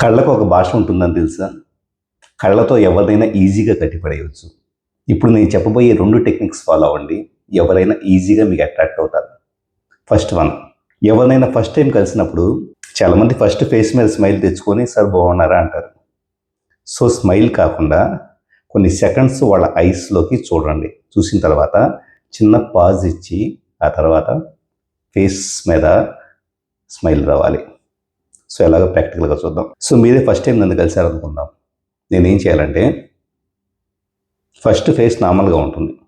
కళ్ళకు ఒక భాష ఉంటుందని తెలుసా? కళ్ళతో ఎవరినైనా ఈజీగా కట్టిపడేయచ్చు. ఇప్పుడు నేను చెప్పబోయే రెండు టెక్నిక్స్ ఫాలో అవ్వండి. ఎవరైనా ఈజీగా మీకు అట్రాక్ట్ అవుతారు. ఫస్ట్ వన్ ఎవరినైనా ఫస్ట్ టైం కలిసినప్పుడు చాలామంది ఫస్ట్ ఫేస్ మీద స్మైల్ తెచ్చుకొని సార్ బాగున్నారా? అంటారు. సో స్మైల్ కాకుండా కొన్ని సెకండ్స్ వాళ్ళ ఐస్లోకి చూడండి. చూసిన తర్వాత చిన్న పాజ్ ఇచ్చి ఆ తర్వాత ఫేస్ మీద స్మైల్ రావాలి. సో ఎలాగో ప్రాక్టికల్గా చూద్దాం. సో మీరే ఫస్ట్ టైం నన్ను కలిశారు అనుకుందాం నేనేం చేయాలంటే ఫస్ట్ ఫేస్ నార్మల్గా ఉంటుంది.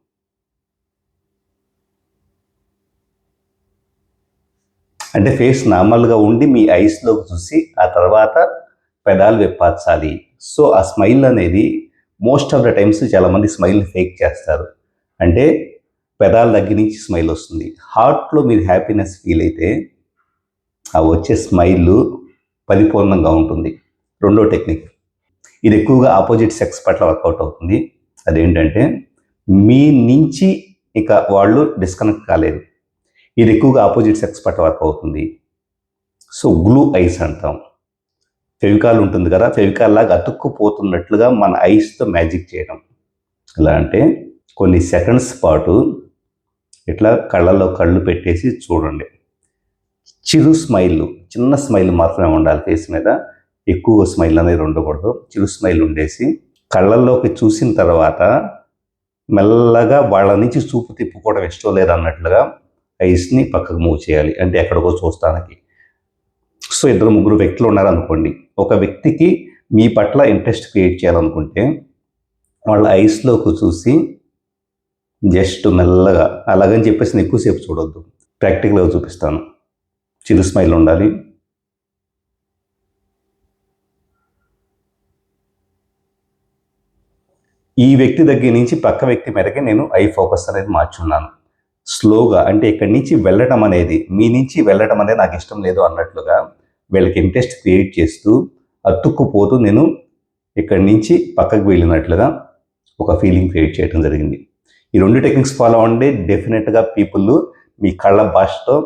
అంటే ఫేస్ నార్మల్గా ఉండి మీ ఐస్లోకి చూసి ఆ తర్వాత పెదాలు విప్పార్చాలి. సో ఆ స్మైల్ అనేది మోస్ట్ ఆఫ్ ద టైమ్స్ చాలామంది స్మైల్ ఫేక్ చేస్తారు. అంటే పెదాల దగ్గర నుంచి స్మైల్ వస్తుంది. హార్ట్లో మీరు హ్యాపీనెస్ ఫీల్ అయితే ఆ వచ్చే స్మైల్ పరిపూర్ణంగా ఉంటుంది. రెండో టెక్నిక్. ఇది ఎక్కువగా ఆపోజిట్ సెక్స్ పట్ల వర్కౌట్ అవుతుంది. అదేంటంటే మీ నుంచి ఇక వాళ్ళు డిస్కనెక్ట్ కాలేదు. ఇది ఎక్కువగా ఆపోజిట్ సెక్స్ పట్ల వర్క్ అవుతుంది. సో గ్లూ ఐస్ అంటాం. ఫెవికాల్ ఉంటుంది కదా ఫెవికాల్ లాగా అతుక్కుపోతున్నట్లుగా మన ఐస్తో మ్యాజిక్ చేయడం. ఎలా అంటే కొన్ని సెకండ్స్ పాటు ఇట్లా కళ్ళలో కళ్ళు పెట్టేసి చూడండి. చిరు స్మైల్ చిన్న స్మైల్ మాత్రమే ఉండాలి ఫేస్ మీద. ఎక్కువ స్మైల్ అనేది ఉండకూడదు. చిరు స్మైల్ ఉండేసి కళ్ళల్లోకి చూసిన తర్వాత మెల్లగా వాళ్ళ నుంచి చూపు తిప్పుకోవడం ఇష్టం లేదు అన్నట్లుగా ఐస్ని పక్కకు మూవ్ చేయాలి. అంటే ఎక్కడికో చూస్తానికి. సో ఇద్దరు ముగ్గురు వ్యక్తులు ఉన్నారనుకోండి. ఒక వ్యక్తికి మీ పట్ల ఇంట్రెస్ట్ క్రియేట్ చేయాలనుకుంటే వాళ్ళ ఐస్లోకి చూసి జస్ట్ మెల్లగా అలాగని చెప్పేసి నేను ఎక్కువసేపు చూడొద్దు. ప్రాక్టికల్గా చూపిస్తాను. చిరు స్మైల్ ఉండాలి. ఈ వ్యక్తి దగ్గర నుంచి పక్క వ్యక్తి మేరకే నేను ఐ ఫోకస్ అనేది మార్చున్నాను. స్లోగా అంటే ఇక్కడి నుంచి వెళ్ళటం అనేది మీ నుంచి వెళ్ళటం అనేది నాకు ఇష్టం లేదు అన్నట్లుగా వీళ్ళకి ఇంట్రెస్ట్ క్రియేట్ చేస్తూ అతుక్కుపోతూ నేను ఇక్కడి నుంచి పక్కకు వెళ్ళినట్లుగా ఒక ఫీలింగ్ క్రియేట్ చేయడం జరిగింది. ఈ రెండు టెక్నిక్స్ ఫాలో అవ్వండి డెఫినెట్గా పీపుల్ మీ కళ్ళ భాషతో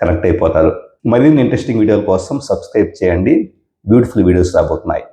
కనెక్ట్ అయిపోతారు. మరిన్ని ఇంట్రెస్టింగ్ వీడియోల కోసం సబ్స్క్రైబ్ చేయండి. బ్యూటిఫుల్ వీడియోస్ రాబోతున్నాయి.